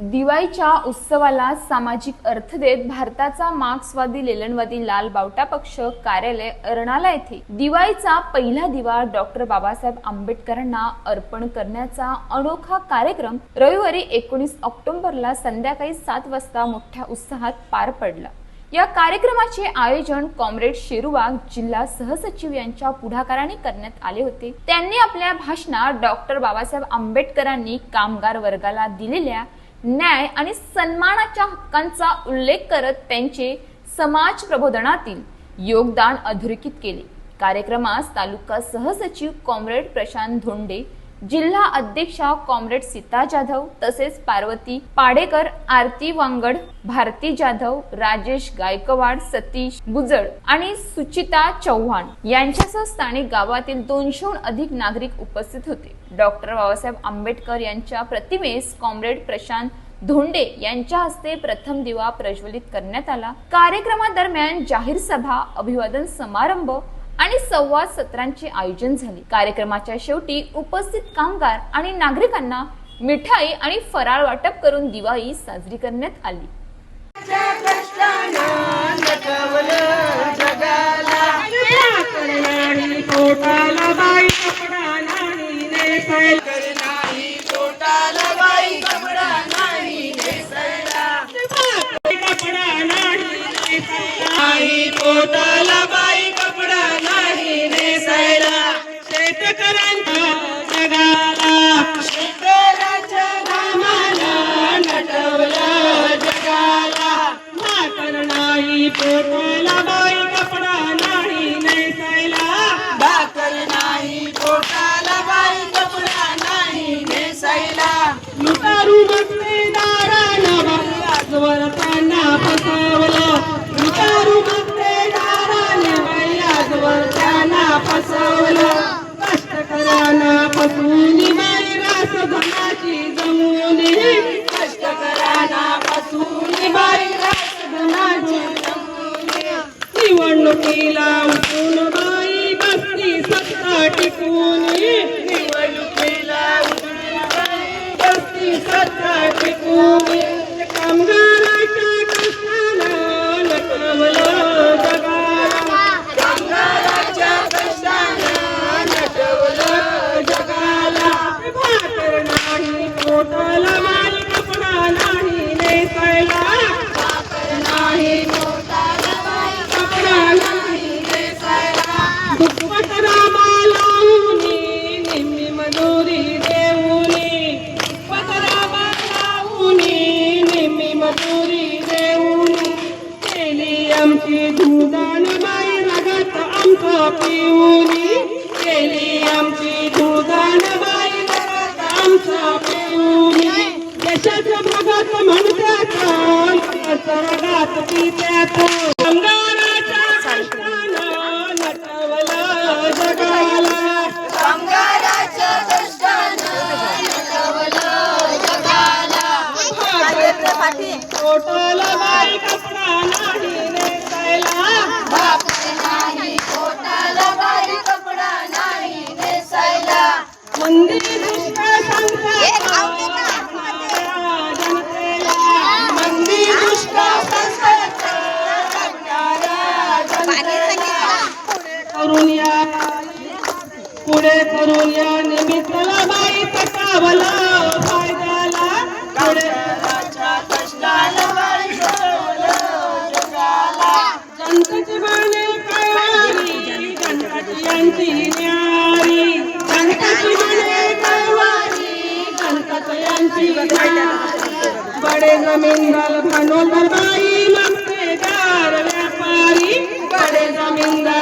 दिवाळीच्या उत्सवाला सामाजिक अर्थ देत भारताचा मार्क्सवादी लेलनवादी लाल बावटा पक्ष कार्यालय अर्णाला येथे दिवाळीचा पहिला दिवा डॉक्टर बाबासाहेब आंबेडकरांना अर्पण करण्याचा अनोखा कार्यक्रम रविवारी एकोणीस ऑक्टोबरला संध्याकाळी सात वाजता मोठ्या उत्साहात पार पडला. या कार्यक्रमाचे आयोजन कॉम्रेड शेरुवाग जिल्हा सहसचिव यांच्या पुढाकाराने करण्यात आले होते. त्यांनी आपल्या भाषणात डॉक्टर बाबासाहेब आंबेडकरांनी कामगार वर्गाला दिलेल्या न्याय आणि सन्मानाच्या हक्कांचा उल्लेख करत त्यांचे समाज प्रबोधनातील योगदान अधोरेखित केले. कार्यक्रमास तालुका सहसचिव कॉम्रेड प्रशांत धोंडे जिल्हा अध्यक्षा कॉम्रेड सीता जाधव तसेच पार्वती पाडेकर आरती वांगड भारती जाधव राजेश गायकवाड सतीश गुजळ आणि सुचिता चव्हाण यांच्यासह स्थानिक गावातील दोनशेहून अधिक नागरिक उपस्थित होते. डॉक्टर बाबासाहेब आंबेडकर यांच्या प्रतिमेस कॉम्रेड प्रशांत धोंडे यांच्या हस्ते प्रथम दिवा प्रज्वलित करण्यात आला. कार्यक्रमादरम्यान जाहीर सभा अभिवादन समारंभ आणि संवाद सत्रांचे आयोजन झाले. कार्यक्रमाच्या शेवटी उपस्थित कामगार आणि नागरिकांना मिठाई आणि फराळ वाटप करून दिवाळी साजरी करण्यात आली. बाई आजवर आमची धुदान बाई रगत आमचं पिऊनी केली आमची धुदान बाई रगत आमचं पिऊनी देशाच्या भागात म्हणतात रगात पित्यात अंगाराच्या कष्टानं नटवलं जगाला. कामगाराच्या कष्टानं नटवलं जगाला. पोटाला. बाई कपडा करून या. पुढे करून या. निमित्ताला बाई पटावलं. फायद्याला पुढे. जनतेची गणपती यांची न्यारी. गणपती यांची बडे जमीनदार भांडवलदार बाई मक्तेदार व्यापारी. बडे जमीनदार